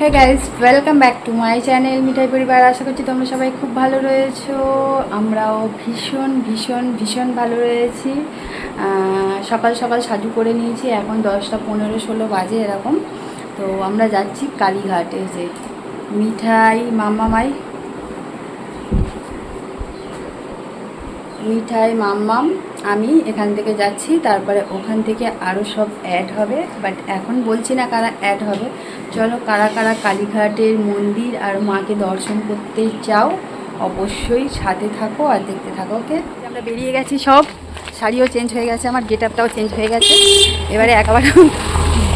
Guys welcome back to my channel Mithai পরিবার আশা করছি তোমরা সবাই খুব ভালো রয়েছো। আমরাও ভীষণ ভীষণ ভীষণ ভালো রয়েছি। সকাল সকাল সাজু করে নিয়েছি, এখন দশটা পনেরো ষোলো বাজে এরকম। তো আমরা যাচ্ছি কালীঘাটে যে মিঠাই মাম্মামাই মিঠাই, মাম্মাম, আমি এখান থেকে যাচ্ছি, তারপরে ওখান থেকে আরও সব অ্যাড হবে বাট এখন বলছি না কারা অ্যাড হবে। চলো কারা কারা কালীঘাটের মন্দির আর মাকে দর্শন করতে চাও, অবশ্যই সাথে থাকো আর দেখতে থাকো ওকে আমরা বেরিয়ে গেছি সব। শাড়িও চেঞ্জ হয়ে গেছে, আমার গেট আপটাও চেঞ্জ হয়ে গেছে। এবারে একেবারে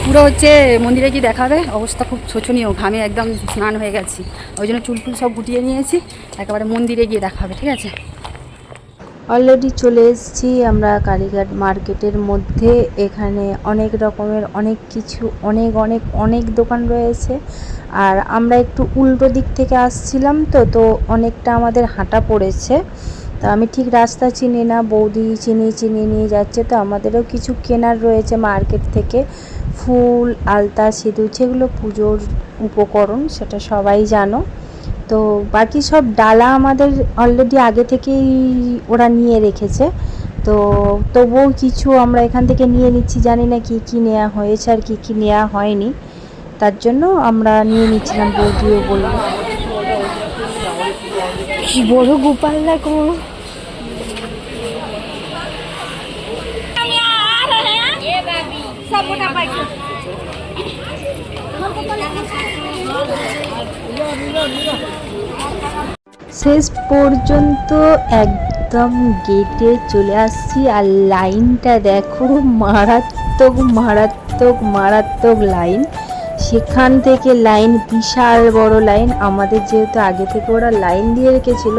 পুরো হচ্ছে মন্দিরে গিয়ে দেখাবে। অবস্থা খুব শোচনীয়, ঘামে একদম স্নান হয়ে গেছি। ওই জন্য চুল ফুল সব গুটিয়ে নিয়েছি, একেবারে মন্দিরে গিয়ে দেখাবে, ঠিক আছে? অলরেডি চলে এসেছি আমরা কালীঘাট মার্কেটের মধ্যে। এখানে অনেক রকমের অনেক কিছু, অনেক অনেক অনেক দোকান রয়েছে। আর আমরা একটু উল্টো দিক থেকে আসছিলাম তো তো অনেকটা আমাদের হাঁটা পড়েছে। তো আমি ঠিক রাস্তা চিনি না, বৌদি চিনি চিনি নিয়ে যাচ্ছে। তো আমাদেরও কিছু কেনার রয়েছে মার্কেট থেকে। ফুল, আলতা, সিঁদুর, যেগুলো পুজোর উপকরণ, সেটা সবাই জানো। তো বাকি সব ডালা আমাদের অলরেডি আগে থেকেই ওরা নিয়ে রেখেছে। তো তবুও কিছু আমরা এখান থেকে নিয়ে নিচ্ছি জানি না কি কি নেওয়া হয়েছে আর কি কি নেওয়া হয়নি। তার জন্য আমরা নিয়ে নিচ্ছিলাম বৌদিও বলব কি বড় গোপাল না দেখো শেষ পর্যন্ত একদম গেটে চলে আসছি আর লাইনটা দেখো, মারাত্মক মারাত্মক মারাত্মক লাইন সেখান থেকে লাইন বিশাল বড় লাইন আমাদের যেহেতু আগে থেকে ওরা লাইন দিয়ে রেখেছিল,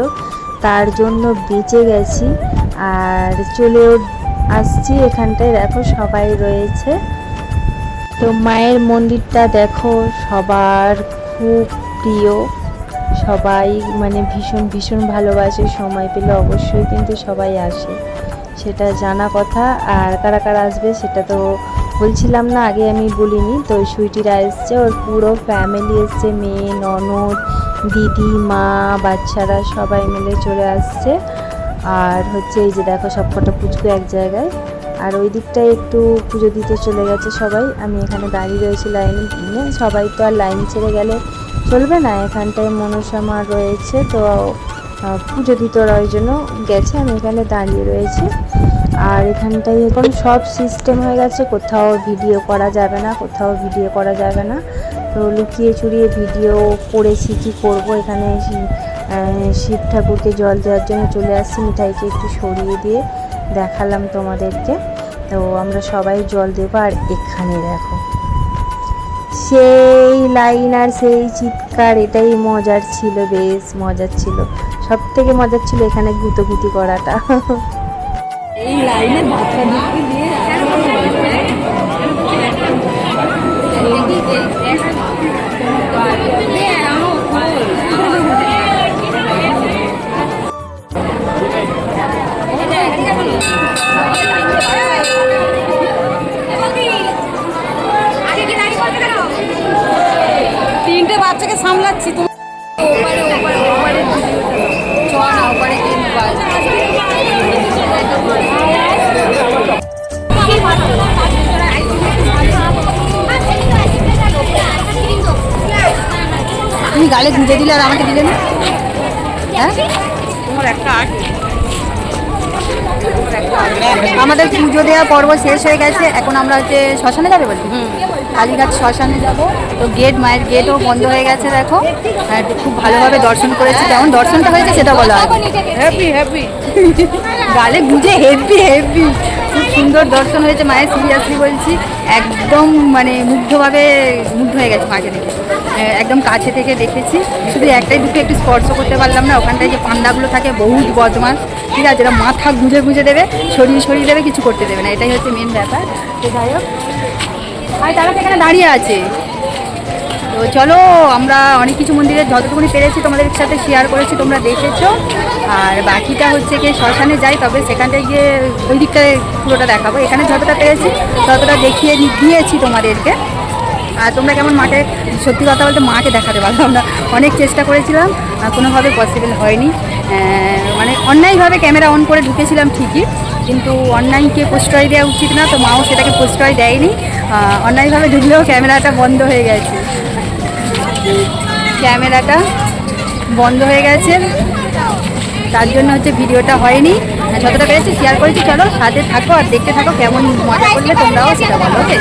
তার জন্য বেঁচে গেছি। আর চলেও আসছি এখানটায়। দেখো সবাই রয়েছে। তো মায়ের মন্দিরটা দেখো, সবার খুব প্রিয়। সবাই মানে ভীষণ ভীষণ ভালোবাসে, সময় পেলে অবশ্যই কিন্তু সবাই আসে। সেটা জানা কথা, আর কারা কারা আসবে সেটা তো বলছিলাম না, আগে আমি বলিনি। তো সুইটিরা এসছে, ওর পুরো ফ্যামিলি এসছে, মেয়ে, ননদ, দিদি, মা, বাচ্চারা সবাই মিলে চলে আসছে। আর হচ্ছে এই যে দেখো সব কটা পুচকু এক জায়গায়। আর ওই দিকটায় একটু পুজো দিতে চলে গেছে সবাই। আমি এখানে দাঁড়িয়ে রয়েছি লাইন। সবাই তো আর লাইন ছেড়ে গেলে চলবে না, এখানটায় মনসা মা রয়েছে, তো পুজো দিতে ওই জন্য গেছে, আমি এখানে দাঁড়িয়ে রয়েছি। আর এখানটায় এখন সব সিস্টেম হয়ে গেছে, কোথাও ভিডিও করা যাবে না, কোথাও ভিডিও করা যাবে না। তো লুকিয়ে চুরিয়ে ভিডিও করেছি, কি করব? এখানে শিব ঠাকুরকে জল দেওয়ার জন্য চলে আসছি, মিঠাইকে একটু সরিয়ে দিয়ে দেখালাম তোমাদেরকে। তো আমরা সবাই জল দেবো, আর এখানে দেখো। সেই লাইন আর সেই চিৎকার, এটাই মজার ছিল, বেশ মজার ছিল। সব থেকে মজার ছিল এখানে গুতোগুতি করাটা। এই লাইনে দিয়ে সামলাচ্ছি তুমি ওপারে ওপারে ওপারে চ না ওপারে তুমি গালে গুঁজে দিলে আর আমাকে দিলে না? হ্যাঁ? তোমার একটা আছে আমাদের পুজো দেওয়া পর্ব শেষ হয়ে গেছে। এখন আমরা হচ্ছে শ্মশানে যাবে বলছি? কালীঘাট শ্মশানে যাব। তো গেট মায়ের গেটও বন্ধ হয়ে গেছে দেখো। আর খুব ভালোভাবে দর্শন করেছি। কেমন দর্শনটা হয়েছে সেটা বলো। হ্যাপি হ্যাপি গালে গুঁজে হেভি হেভি খুব সুন্দর দর্শন হয়েছে মায়ের। সিরিয়াসলি বলছি একদম মানে মুগ্ধভাবে মুগ্ধ হয়ে গেছে মাকে দেখে একদম কাছে থেকে দেখেছি। শুধু একটাই, দুটো একটু স্পর্শ করতে পারলাম না। ওখানটায় যে পান্ডাগুলো থাকে, বহুত বদমাস ঠিক আছে, এরা মাথা গুঁজে গুঁজে দেবে সরিয়ে সরিয়ে দেবে, কিছু করতে দেবে না। এটাই হচ্ছে মেন ব্যাপার। তো যাই হোক। আর তারা তো এখানে দাঁড়িয়ে আছে। তো চলো, আমরা অনেক কিছু মন্দিরে যতটুকুনি পেরেছি তোমাদের সাথে শেয়ার করেছি, তোমরা দেখেছ। আর বাকিটা হচ্ছে গিয়ে শ্মশানে যাই, তবে সেখানটায় গিয়ে ওই দিকটায় পুরোটা দেখাবো। এখানে যতটা পেরেছি, ততটা দেখিয়ে দিয়েছি তোমাদেরকে। আর তোমরা কেমন মাকে, সত্যি কথা বলতে মাকে দেখাতে পারলাম না। অনেক চেষ্টা করেছিলাম কোনোভাবে পসিবল হয়নি। মানে অন্যায়ভাবে ক্যামেরা অন করে ঢুকেছিলাম ঠিকই, কিন্তু অন্যায়কে প্রশ্রয় দেওয়া উচিত না, তো মাও সেটাকে প্রশ্রয় দেয়নি। অন্যায়ভাবে ঢুকলেও ক্যামেরাটা বন্ধ হয়ে গেছে। ক্যামেরাটা বন্ধ হয়ে গেছে। তার জন্য হচ্ছে ভিডিওটা হয়নি। যতটা পেরেছি শেয়ার করেছি, চলো সাথে থাকো আর দেখতে থাকো কেমন মজা করলে তোমরাও সেটা বলো ওকে